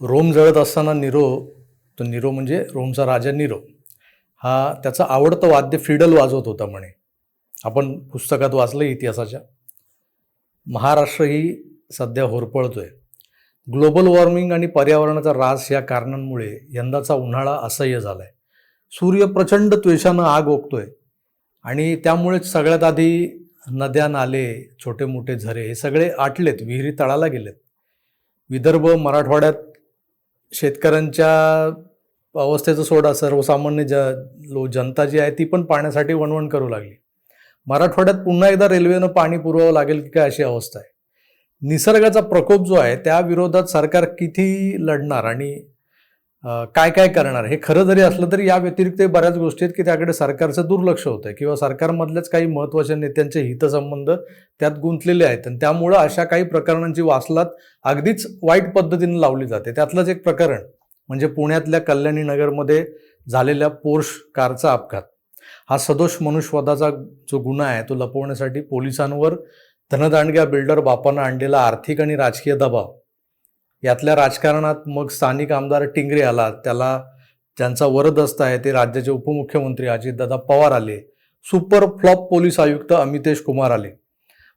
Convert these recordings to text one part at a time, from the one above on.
Rome जळत असताना निरो तो निरो म्हणजे रोमचा राजा निरो हा त्याचं आवडतं वाद्य फिडल वाजवत होता म्हणे. आपण पुस्तकात वाचलं इतिहासाच्या. महाराष्ट्र ही सध्या होरपळतोय. ग्लोबल वॉर्मिंग आणि पर्यावरणाचा ऱ्हास या कारणांमुळे यंदाचा उन्हाळा असह्य झाला आहे सूर्य प्रचंड त्वेषानं आग ओकतोय आणि त्यामुळेच सगळ्यात आधी नद्या नाले छोटे मोठे झरे हे सगळे आटलेत विहिरी तळाला गेलेत. विदर्भ मराठवाड्यात शेतकऱ्यांच्या अवस्थेचं सोडा सर्वसामान्य ज लो जनता जी आहे ती पण पाण्यासाठी वणवण करू लागली. मराठवाड्यात पुन्हा एकदा रेल्वेनं पाणी पुरवावं लागेल की काय अशी अवस्था आहे. निसर्गाचा प्रकोप जो आहे त्या विरोधात सरकार किती लढणार आणि काय काय करणार? हे खरं जरी असलं तरी या व्यतिरिक्त बऱ्याच गोष्टी आहेत की त्याकडे सरकारचं दुर्लक्ष होतं किंवा सरकारमधल्याच काही महत्त्वाच्या नेत्यांचे हितसंबंध त्यात गुंतलेले आहेत आणि त्यामुळं अशा काही प्रकरणांची वासलात अगदीच वाईट पद्धतीने लावली जाते. त्यातलंच एक प्रकरण म्हणजे पुण्यातल्या कल्याणी नगरमध्ये झालेल्या पोर्श कारचा अपघात. हा सदोष मनुष्यवादाचा जो गुन्हा आहे तो लपवण्यासाठी पोलिसांवर धनदांडग्या बिल्डर बापानं आणलेला आर्थिक आणि राजकीय दबाव. यातल्या राजकारणात मग स्थानिक आमदार टिंगरे आला. त्याला ज्यांचा वरदस्त आहे ते राज्याचे उपमुख्यमंत्री अजितदादा पवार आले. सुपर फ्लॉप पोलीस आयुक्त अमितेश कुमार आले.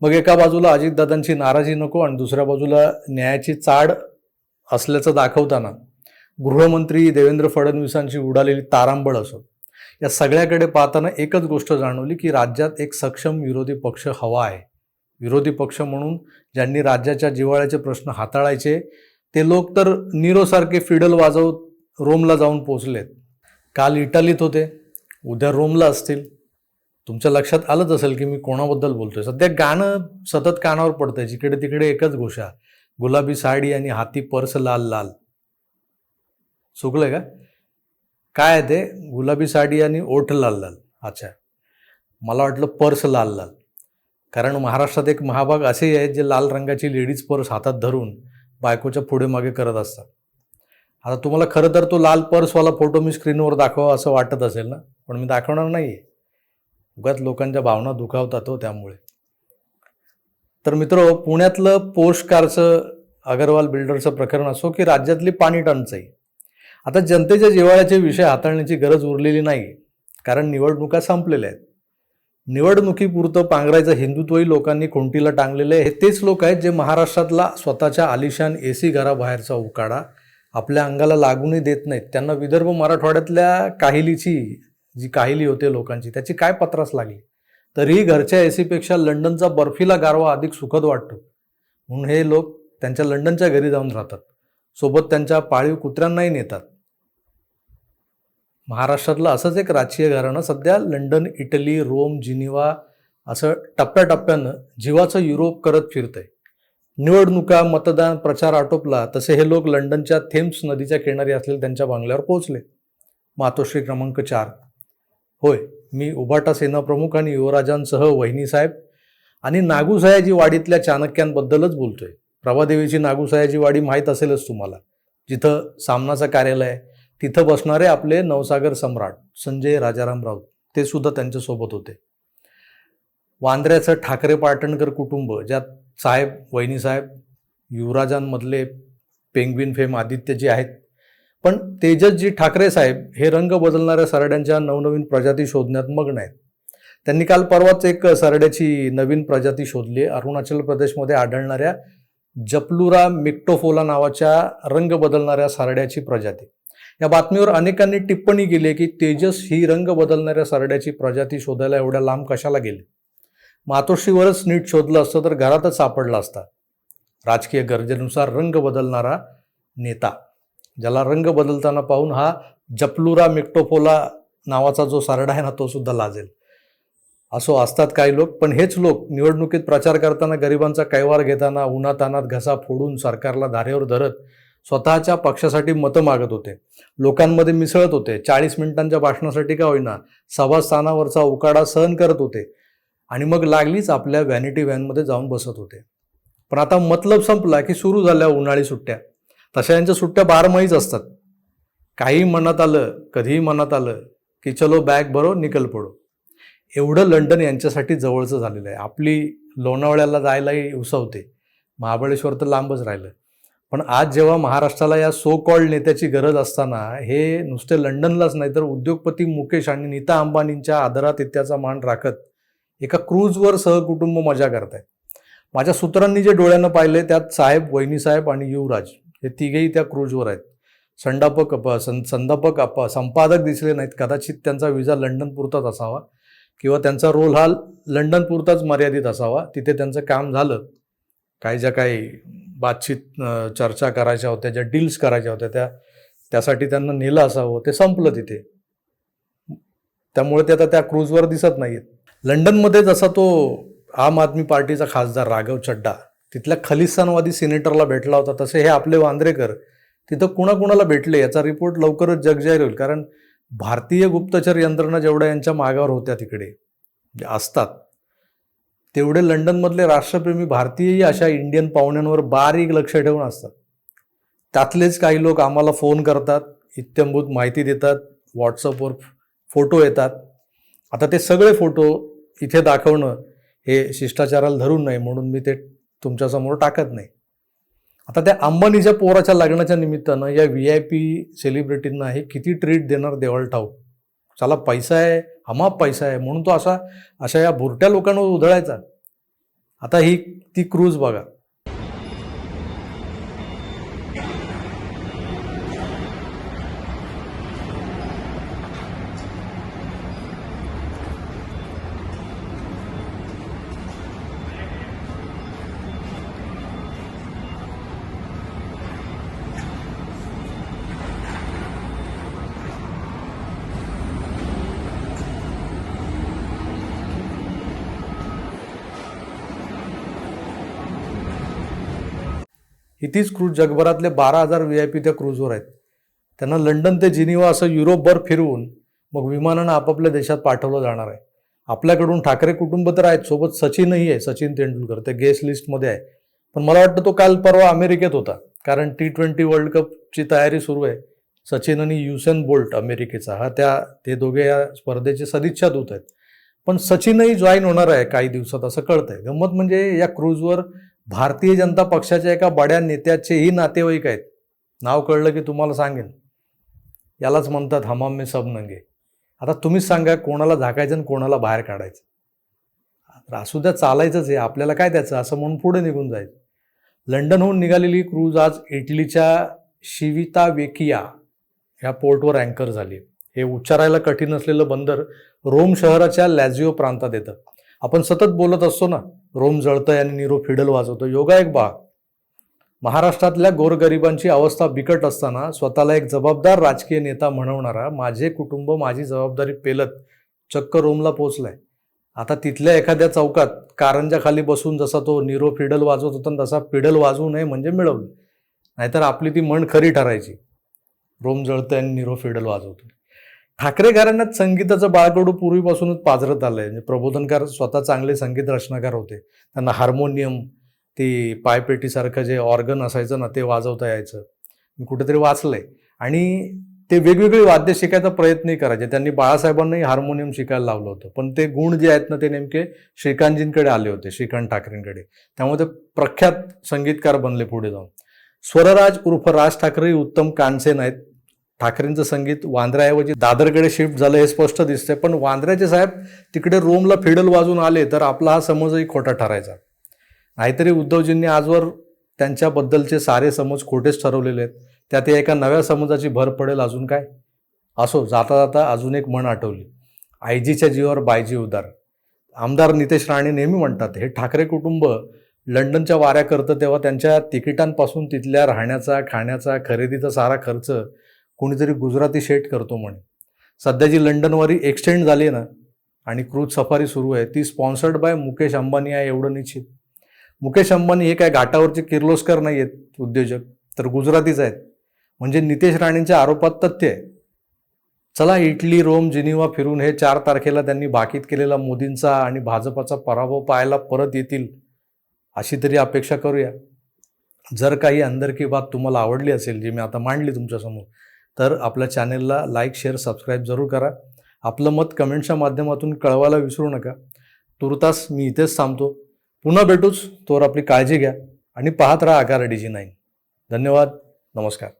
मग एका बाजूला अजितदादांची नाराजी नको आणि दुसऱ्या बाजूला न्यायाची चाड असल्याचं दाखवताना गृहमंत्री देवेंद्र फडणवीसांची उडालेली तारांबळ असो. या सगळ्याकडे पाहताना एकच गोष्ट जाणवली की राज्यात एक सक्षम विरोधी पक्ष हवा आहे. विरोधी पक्ष म्हणून ज्यांनी राज्याच्या जिव्हाळ्याचे प्रश्न हाताळायचे ते लोक तर निरोसारखे फिडल वाजवत रोमला जाऊन पोचलेत काल इटालीत होते. उद्या रोमला असतील. तुमच्या लक्षात आलंच असेल की मी कोणाबद्दल बोलतोय. सध्या गाणं सतत कानावर पडतंय. जिकडे तिकडे एकच घोषा. गुलाबी साडी आणि हाती पर्स लाल लाल. चुकलंय का? काय आहे ते? गुलाबी साडी आणि ओठ लाल लाल. अच्छा. मला वाटलं पर्स लाल लाल. कारण महाराष्ट्रात एक महाभाग असेही आहेत जे लाल रंगाची लेडीज पर्स हातात धरून बायकोच्या पुढे मागे करत असतात. आता तुम्हाला खरं तर तो लाल पर्सवाला फोटो मी स्क्रीनवर दाखवा असं वाटत असेल ना? पण मी दाखवणार नाही आहे उगाच लोकांच्या भावना दुखावतात हो त्यामुळे. तर मित्र पुण्यातलं पोस्ट कारचं अगरवाल बिल्डरचं प्रकरण असो की राज्यातली पाणी टंचाई. आता जनतेच्या जिव्हाळ्याचे विषय हाताळण्याची गरज उरलेली नाही कारण निवडणुका संपलेल्या आहेत. निवडणुकीपुरतं पांघरायचं हिंदुत्वही लोकांनी खुंटीला टांगलेलं आहे. हे तेच लोक आहेत जे महाराष्ट्रातला स्वतःच्या आलिशान ए सी घराबाहेरचा उकाडा आपल्या अंगाला लागूनही देत नाहीत. त्यांना विदर्भ मराठवाड्यातल्या काहिलीची जी काहिली होते लोकांची त्याची काय पत्रास लागली? तरीही घरच्या ए सीपेक्षा लंडनचा बर्फीला गारवा अधिक सुखद वाटतो. म्हणून हे लोक त्यांच्या लंडनच्या घरी जाऊन राहतात. सोबत त्यांच्या पाळीव कुत्र्यांनाही नेतात. महाराष्ट्रातलं असंच एक राजकीय घराणं सध्या लंडन इटली रोम जिनिवा असं टप्प्याटप्प्यानं जीवाचं युरोप करत फिरतंय. निवडणुका मतदान प्रचार आटोपला तसे हे लोक लंडनच्या थेम्स नदीच्या किनारी असलेल्या त्यांच्या बंगल्यावर पोहोचले. मातोश्री क्रमांक चार. होय मी उबाटा सेना प्रमुख आणि युवराजांसह वहिनीसाहेब आणि नागूसयाजी वाडीतल्या चाणक्यांबद्दलच बोलतोय. प्रभादेवीची नागूसयाजी वाडी माहीत असेलच तुम्हाला. जिथं सामनाचं कार्यालय आहे तिथं बसणारे आपले नवसागर सम्राट संजय राजाराम राऊत ते सुद्धा त्यांच्यासोबत होते. वांद्र्याचं ठाकरे पाटणकर कुटुंब ज्यात साहेब वहिनीसाहेब युवराजांमधले पेंग्विन फेम आदित्य जे आहेत पण तेजसजी ठाकरे साहेब हे रंग बदलणाऱ्या सरड्यांच्या नवनवीन प्रजाती शोधण्यात मग्न आहेत. त्यांनी काल परवाच एक सरड्याची नवीन प्रजाती शोधली अरुणाचल प्रदेशमध्ये आढळणाऱ्या जपलुरा मिक्टोफोला नावाच्या रंग बदलणाऱ्या सरड्याची प्रजाती. या बातमीवर अनेकांनी टिप्पणी केली आहे की तेजस ही रंग बदलणाऱ्या सरड्याची प्रजाती शोधायला एवढ्या लांब कशाला गेले? मातोश्रीवरच नीट शोधलं असतं तर घरातच सापडला असता. राजकीय गरजेनुसार रंग बदलणारा नेता. ज्याला रंग बदलताना पाहून हा जपलुरा मिक्टोफोला नावाचा जो सरडा आहे ना तो सुद्धा लाजेल. असो असतात काही लोक पण हेच लोक निवडणुकीत प्रचार करताना गरिबांचा कैवार घेताना उन्हातानात घसा फोडून सरकारला धारेवर धरत स्वतःच्या पक्षासाठी मतं मागत होते. लोकांमध्ये मिसळत होते. चाळीस मिनिटांच्या भाषणासाठी का होईना सभास्थानावरचा उकाडा सहन करत होते. आणि मग लागलीच आपल्या व्हॅनिटी व्हॅनमध्ये जाऊन बसत होते. पण आता मतलब संपला की सुरू झाल्या उन्हाळी सुट्ट्या. तशा यांच्या सुट्ट्या बारमाहीच असतात. काही मनात आलं कधीही मनात आलं की चलो बॅग भरो निकल पडो. एवढं लंडन यांच्यासाठी जवळचं झालेलं आहे. आपली लोणावळ्याला जायलाही उसवते. महाबळेश्वर तर लांबच राहिलं. पण आज जेव्हा महाराष्ट्राला या सो कॉल्ड नेत्याची गरज असताना हे नुसते लंडनलाच नाही तर उद्योगपती मुकेश आणि नीता अंबानींच्या आदरात इत्याचा मान राखत एका क्रूजवर सहकुटुंब मजा करतायत. माझ्या सूत्रांनी जे डोळ्यानं पाहिले त्यात साहेब वहिनीसाहेब आणि युवराज हे तिघेही त्या क्रूजवर आहेत. संडापक अप सं संदापक अप संपादक दिसले नाहीत. कदाचित त्यांचा विजा लंडन पुरताच असावा किंवा त्यांचा रोल हा लंडन पुरताच मर्यादित असावा. तिथे त्यांचं काम झालं. काही ज्या काही बातचीत चर्चा करायच्या होत्या ज्या डील्स करायच्या होत्या त्या त्यासाठी त्यांना नेलं असावं ते संपलं तिथे. त्यामुळे ते आता त्या क्रूजवर दिसत नाहीत लंडनमध्ये जसा तो आम आदमी पार्टीचा खासदार राघव चड्डा तिथल्या खलिस्तानवादी सिनेटरला भेटला होता तसे हे आपले वांद्रेकर तिथं कुणाकुणाला भेटले याचा रिपोर्ट लवकरच जगजाहीर होईल कारण भारतीय गुप्तचर यंत्रणा जेवढ्या यांच्या मागावर होत्या तिकडे म्हणजे असतात. तेवढे लंडनमधले राष्ट्रप्रेमी भारतीयही अशा इंडियन पाहुण्यांवर बारीक लक्ष ठेवून असतात. त्यातलेच काही लोक आम्हाला फोन करतात इत्यंभूत माहिती देतात व्हॉट्सअपवर फोटो येतात. आता ते सगळे फोटो इथे दाखवणं हे शिष्टाचाराला धरून नाही म्हणून मी ते तुमच्यासमोर टाकत नाही. आता त्या अंबानीच्या पोराच्या लग्नाच्या निमित्तानं या व्ही आय पी सेलिब्रिटींना हे किती ट्रीट देणार देवाल ठाऊक. चला पैसा आहे हमाप पैसा आहे. म्हणून तो असा अशा या बुरट्या लोकांवर उधळायचा. आता ही ती क्रूज बघा. ही तीच क्रूज जगभरातले बारा हजार व्ही आय पी त्या क्रूजवर आहेत. त्यांना लंडन ते जिनिवा असं युरोपभर फिरवून मग विमानानं आपापल्या देशात पाठवलं जाणार आहे. आपल्याकडून ठाकरे कुटुंब तर आहेत सोबत सचिनही आहे सचिन तेंडुलकर. ते गेस्ट लिस्टमध्ये आहे. पण मला वाटतं तो काल परवा अमेरिकेत होता कारण टी ट्वेंटी वर्ल्ड कपची तयारी सुरू आहे. सचिन आणि युसेन बोल्ट अमेरिकेचा. हा त्या ते दोघे या स्पर्धेचे सदिच्छा दूत आहेत. पण सचिनही जॉईन होणार आहे काही दिवसात असं कळतंय. गंमत म्हणजे या क्रूजवर भारतीय जनता पक्षाच्या एका बड्या नेत्याचेही नातेवाईक आहेत. नाव कळलं की तुम्हाला सांगेन. यालाच म्हणतात हमाम में सब नंगे. आता तुम्हीच सांगा कोणाला झाकायचं आणि कोणाला बाहेर काढायचं. तर असू द्या चालायचंच आहे. आपल्याला काय त्याचं? असं म्हणून पुढे निघून जायचं. लंडनहून निघालेली क्रूज आज इटलीच्या शिविता वेकिया ह्या पोर्टवर अँकर झाली. हे उच्चारायला कठीण असलेलं बंदर रोम शहराच्या लॅझिओ प्रांतात येतं. आपण सतत बोलत असतो ना रोम जळतंय आणि निरो फिडल वाजवतो योगा एक बा महाराष्ट्रातल्या गोरगरिबांची अवस्था बिकट असताना स्वतःला एक जबाबदार राजकीय नेता म्हणवणारा माझे कुटुंब माझी जबाबदारी पेलत चक्क रोमला पोचलाय. आता तिथल्या एखाद्या चौकात कारंजाखाली बसून जसा तो निरो फिडल वाजवत होता तसा फिडल वाजवू नये म्हणजे मिळवलं. नाहीतर आपली ती म्हण खरी ठरायची. रोम जळतंय आणि निरो फिडल वाजवतो ठाकरे घराण्यात संगीताचं बाळकडू पूर्वीपासूनच पाजरत आलंय. म्हणजे प्रबोधनकार स्वतः चांगले संगीत रचनाकार होते. त्यांना हार्मोनियम ते पायपेटीसारखं जे ऑर्गन असायचं ना ते वाजवता यायचं. मी कुठेतरी वाचलंय. आणि ते वेगवेगळी वाद्य शिकायचा प्रयत्नही करायचे. त्यांनी बाळासाहेबांनाही हार्मोनियम शिकायला लावलं होतं. पण ते गुण जे आहेत ना ते नेमके श्रीकांतजींकडे आले होते श्रीकांत ठाकरेंकडे. त्यामुळे ते प्रख्यात संगीतकार बनले पुढे जाऊन. स्वरराज उर्फ राज ठाकरे उत्तम कानसेन आहेत. ठाकरेंचं संगीत वांद्र्याऐवजी दादरकडे शिफ्ट झालं हे स्पष्ट दिसतंय. पण वांद्र्याचे साहेब तिकडे रोमला फिडल वाजून आले तर आपला हा समजही खोटा ठरायचा. नाहीतरी उद्धवजींनी आजवर त्यांच्याबद्दलचे सारे समज खोटेच ठरवलेले आहेत. त्यात एका नव्या समजाची भर पडेल अजून काय? असो जाता जाता अजून एक म्हण आठवली. आयजीच्या जीवावर बायजी उदार. आमदार नितेश राणे नेहमी म्हणतात हे ठाकरे कुटुंब लंडनच्या वाऱ्या करतं तेव्हा त्यांच्या तिकिटांपासून तिथल्या राहण्याचा खाण्याचा खरेदीचा सारा खर्च कोणीतरी गुजराती शेट करतो म्हणे. सध्या जी लंडनवारी एक्सटेंड झाली आहे ना आणि क्रूज सफारी सुरू आहे ती स्पॉन्सर्ड बाय मुकेश अंबानी आहे एवढं निश्चित. मुकेश अंबानी हे काय घाटावरचे किर्लोस्कर नाही आहेत उद्योजक तर गुजरातीच आहेत. म्हणजे नितेश राणेंच्या आरोपात तथ्य आहे. चला इटली रोम जिनिवा फिरून हे चार तारखेला त्यांनी भाकीत केलेला मोदींचा आणि भाजपाचा पराभव पाहायला परत येतील अशी तरी अपेक्षा करूया. जर काही अंदर की बात तुम्हाला आवडली असेल जी मी आता मांडली तुमच्यासमोर तर आपल्या चॅनेलला लाईक शेअर सबस्क्राईब जरूर करा. आपलं मत कमेंटच्या माध्यमातून कळवायला विसरू नका. तुर्तास मी इथेच थांबतो. पुन्हा भेटूच तोवर आपली काळजी घ्या आणि पाहत राहा आकार डी जी नाईन. धन्यवाद. नमस्कार.